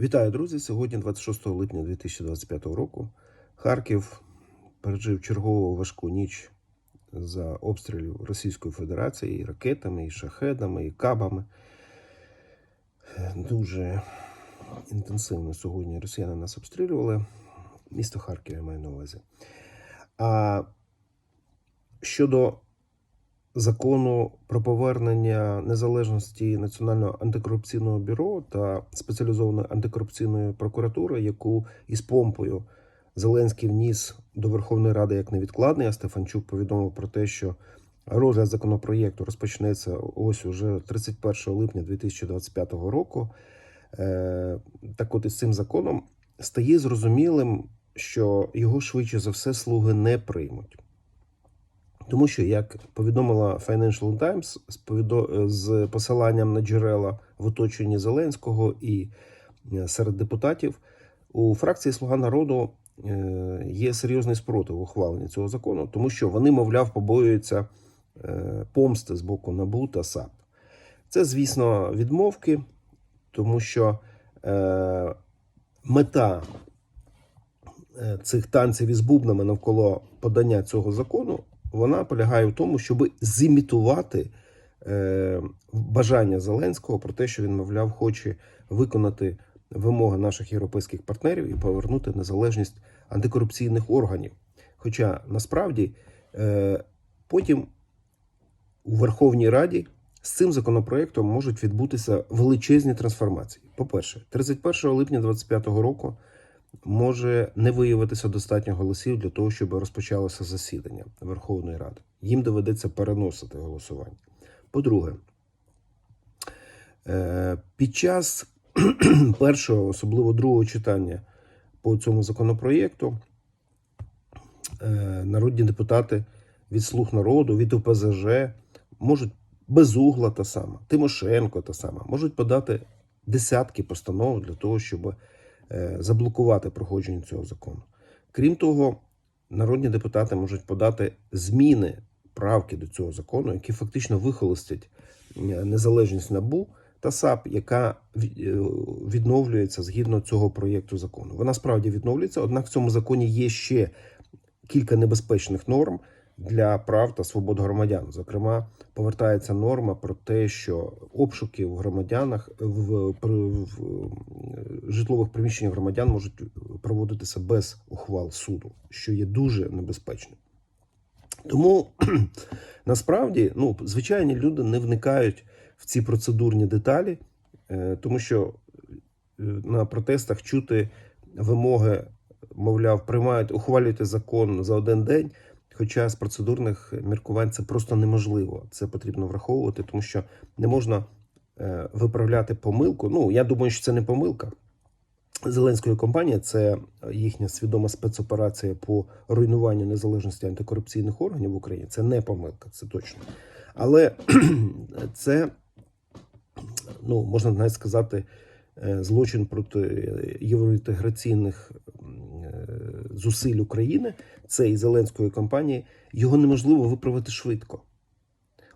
Вітаю, друзі! Сьогодні, 26 липня 2025 року, Харків пережив чергову важку ніч за обстрілів Російської Федерації і ракетами, і шахедами, і кабами. Дуже інтенсивно сьогодні росіяни нас обстрілювали. Місто Харків я маю на увазі. А щодо закону про повернення незалежності Національного антикорупційного бюро та спеціалізованої антикорупційної прокуратури, яку із помпою Зеленський вніс до Верховної Ради як невідкладний, а Стефанчук повідомив про те, що розгляд законопроєкту розпочнеться ось уже 31 липня 2025 року. Е, Так от із цим законом стає зрозумілим, що його швидше за все слуги не приймуть. Тому що, як повідомила Financial Times з, посиланням на джерела в оточенні Зеленського і е, серед депутатів, у фракції Слуга народу е, є серйозний спротив ухвалення цього закону, тому що вони, мовляв, побоюються е, помсти з боку НАБУ та САП. Це, звісно, відмовки, тому що е, мета е, цих танців із бубнами навколо подання цього закону вона полягає в тому, щоб зімітувати е, бажання Зеленського про те, що він, мовляв, хоче виконати вимоги наших європейських партнерів і повернути незалежність антикорупційних органів. Хоча насправді е, потім у Верховній Раді з цим законопроектом можуть відбутися величезні трансформації. По-перше, 31 липня 2025 року може не виявитися достатньо голосів для того, щоб розпочалося засідання Верховної Ради. Їм доведеться переносити голосування. По-друге, е, під час першого, особливо другого читання по цьому законопроєкту, е, народні депутати від слуг народу, від ОПЗЖ можуть безугла та сама, Тимошенко та сама, можуть подати десятки постанов для того, щоб заблокувати проходження цього закону. Крім того, народні депутати можуть подати зміни правки до цього закону, які фактично вихолостять е, незалежність НАБУ та САП, яка е, відновлюється згідно цього проєкту закону. Вона справді відновлюється, однак в цьому законі є ще кілька небезпечних норм для прав та свобод громадян. Зокрема, повертається норма про те, що обшуки в громадянах в, при- в е, житлових приміщеннях громадян можуть проводитися без ухвал суду, що є дуже небезпечним. Тому насправді ну, звичайні люди не вникають в ці процедурні деталі, е, тому що е, на протестах чути вимоги, мовляв, приймають, ухвалюйте закон за один день. Хоча з процедурних міркувань це просто неможливо. Це потрібно враховувати, тому що не можна е, виправляти помилку. Ну, я думаю, що це не помилка. Зеленської компанії це їхня свідома спецоперація по руйнуванню незалежності антикорупційних органів в Україні. Це не помилка, це точно. Але це, ну, можна навіть сказати, е, злочин проти євроінтеграційних зусиль України, і Зеленської компанії, його неможливо виправити швидко.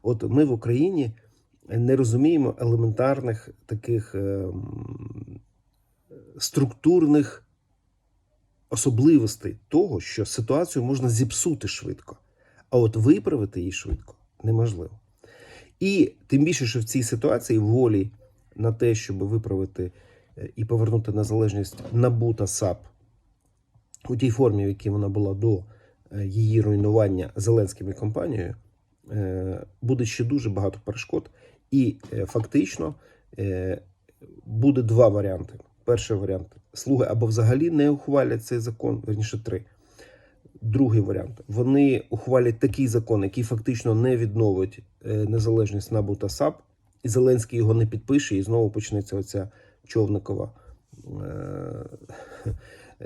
От ми в Україні не розуміємо елементарних таких е, структурних особливостей того, що ситуацію можна зіпсути швидко, а от виправити її швидко неможливо. І тим більше, що в цій ситуації волі на те, щоб виправити е, і повернути незалежність НАБУ та САП у тій формі, в якій вона була до е, її руйнування Зеленським і компанією, е, буде ще дуже багато перешкод. І е, фактично буде два варіанти. Перший варіант слуги або взагалі не ухвалять цей закон, верніше три. Другий варіант вони ухвалять такий закон, який фактично не відновить незалежність НАБУ та САП, і Зеленський його не підпише, і знову почнеться оця човникова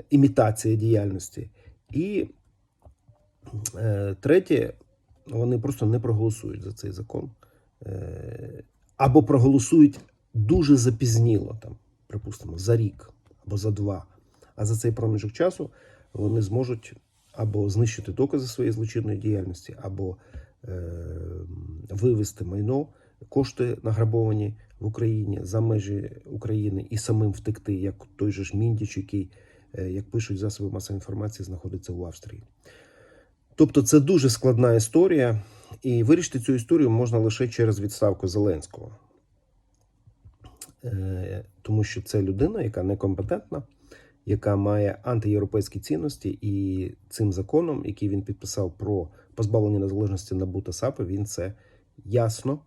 імітація діяльності. І е, третє, вони просто не проголосують за цей закон. Е, або проголосують дуже запізніло, там, припустимо, за рік або за два. А за цей проміжок часу вони зможуть або знищити докази своєї злочинної діяльності, або е, вивести майно, кошти награбовані, в Україні за межі України і самим втекти, як той же ж Міндіч, який, як пишуть засоби масової інформації, знаходиться в Австрії. Тобто, це дуже складна історія, і вирішити цю історію можна лише через відставку Зеленського. Е, Тому що це людина, яка некомпетентна, яка має антиєвропейські цінності, і цим законом, який він підписав про позбавлення незалежності НАБУ та САПи, він це ясно.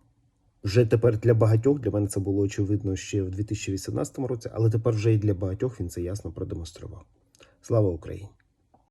Вже тепер для багатьох, для мене це було очевидно ще в 2018 році, але тепер вже і для багатьох він це ясно продемонстрував. Слава Україні!